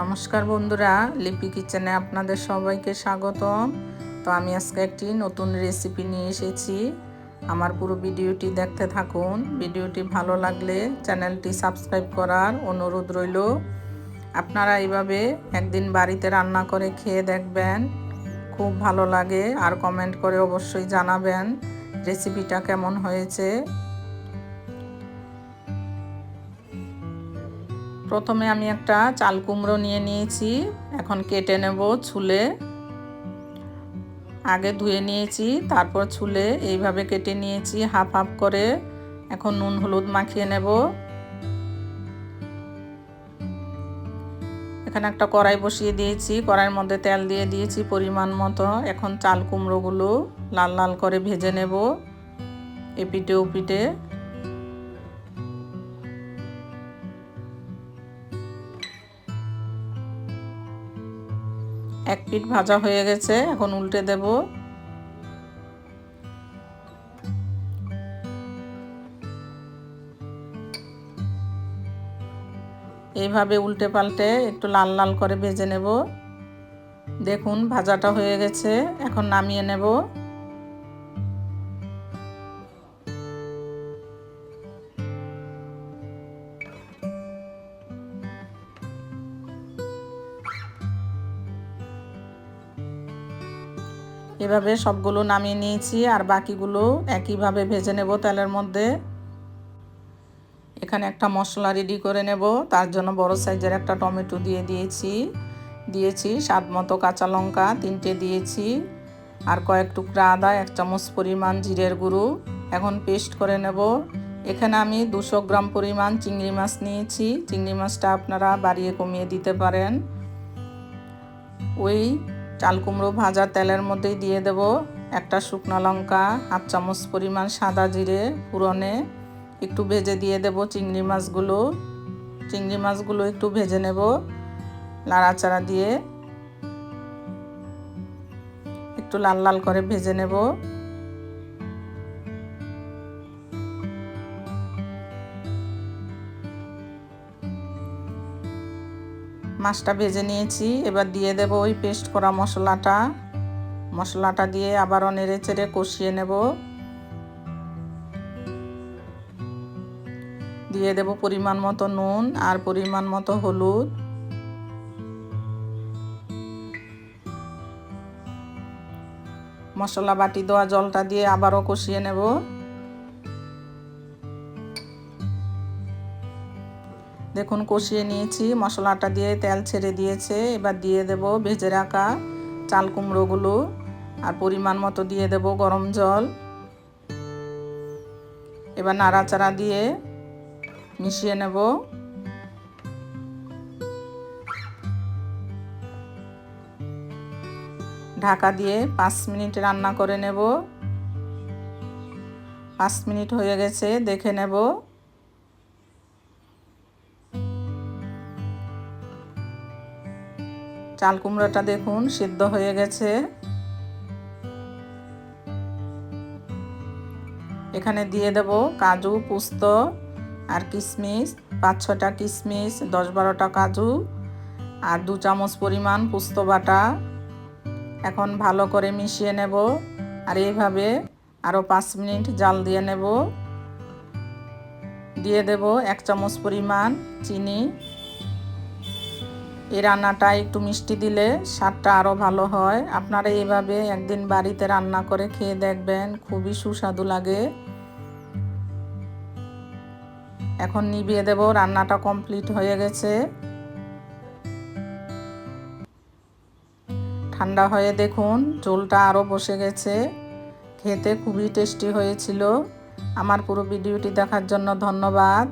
নমস্কার বন্ধুরা, লিপি কিচেনে আপনাদের সবাইকে স্বাগতম। তো আমি আজকে একটি নতুন রেসিপি নিয়ে এসেছি। আমার পুরো ভিডিওটি দেখতে থাকুন। ভিডিওটি ভালো লাগলে চ্যানেলটি সাবস্ক্রাইব করার অনুরোধ রইল। আপনারা এইভাবে একদিন বাড়িতে রান্না করে খেয়ে দেখবেন। খুব ভালো লাগে। আর কমেন্ট করে অবশ্যই জানাবেন রেসিপিটা কেমন হয়েছে। প্রথমে আমি একটা চাল কুমড়ো নিয়ে নিয়েছি, এখন কেটে নেব ছুলে। আগে ধুয়ে নিয়েছি, তারপর ছুলে এইভাবে কেটে নিয়েছি, হাফ হাফ করে। এখন নুন হলুদ মাখিয়ে নেব। এখানে একটা কড়াই বসিয়ে দিয়েছি, কড়াইয়ের মধ্যে তেল দিয়ে দিয়েছি পরিমাণ মতো। এখন চাল কুমড়োগুলো লাল লাল করে ভেজে নেব, এপিটে ওপিটে। এক পিঠ ভাজা হয়ে গেছে, এখন উল্টে দেব। এইভাবে উল্টে পাল্টে একটু লাল লাল করে ভেজে নেব। দেখুন, ভাজাটা হয়ে গেছে, এখন নামিয়ে নেব। এভাবে সবগুলো নামিয়ে নিয়েছি আর বাকিগুলো একইভাবে ভেজে নেব তেলের মধ্যে। এখানে একটা মশলা রেডি করে নেব। তার জন্য বড় সাইজের একটা টমেটো দিয়ে দিয়েছি। দিয়েছি স্বাদ মতো কাঁচা লঙ্কা, তিনটে দিয়েছি। আর কয়েক টুকরা আদা, এক চামচ পরিমাণ জিরের গুঁড়ো। এখন পেস্ট করে নেব। এখানে আমি দুশো গ্রাম পরিমাণ চিংড়ি মাছ নিয়েছি। চিংড়ি মাছটা আপনারা বাড়িয়ে কমিয়ে দিতে পারেন। ওই চাল কুমড়ো ভাজা তেলের মধ্যেই দিয়ে দেব একটা শুকনো লঙ্কা, হাফ চামচ পরিমাণ সাদা জিরে পুরনে একটু ভেজে দিয়ে দেব চিংড়ি মাছগুলো। চিংড়ি মাছগুলো একটু ভেজে নেব নাড়াচাড়া দিয়ে। একটু লাল লাল করে ভেজে নেব। মাছটা ভেজে নিয়েছি। এবার দিয়ে দেব ওই পেস্ট করা মশলাটা। মশলাটা দিয়ে আবারও নেড়ে চেড়ে কষিয়ে নেব। দিয়ে দেব পরিমাণ মতো নুন আর পরিমাণ মতো হলুদ। মশলা বাটি দেওয়া জলটা দিয়ে আবারও কষিয়ে নেব। দেখুন, কষিয়ে নিয়েছি। মশলাটা দিয়ে তেল ছেড়ে দিয়েছে। এবার দিয়ে দেব ভেজে রাখা চাল কুমড়োগুলো। আর পরিমাণ মতো দিয়ে দেব গরম জল। এবার নাড়াচাড়া দিয়ে মিশিয়ে নেব। ঢাকা দিয়ে পাঁচ মিনিট রান্না করে নেব। পাঁচ মিনিট হয়ে গেছে, দেখে নেব। চাল কুমড়োটা দেখুন, সিদ্ধ হয়ে গেছে। এখানে দিয়ে দেব কাজু, পুস্ত আর কিশমিশ, পাঁচ ছটা কিশমিশ, দশ বারোটা কাজু আর দু চামচ পরিমাণ পুস্ত বাটা। এখন ভালো করে মিশিয়ে নেব আর এইভাবে আরও পাঁচ মিনিট জাল দিয়ে নেব। দিয়ে দেব এক চামচ পরিমাণ চিনি। এই রান্নাটা একটু মিষ্টি দিলে স্বাদটা আরও ভালো হয়। আপনারা এইভাবে একদিন বাড়িতে রান্না করে খেয়ে দেখবেন, খুবই সুস্বাদু লাগে। এখন নিভিয়ে দেব, রান্নাটা কমপ্লিট হয়ে গেছে। ঠান্ডা হয়ে দেখুন, ঝোলটা আরও বসে গেছে। খেতে খুবই টেস্টি হয়েছিল। আমার পুরো ভিডিওটি দেখার জন্য ধন্যবাদ।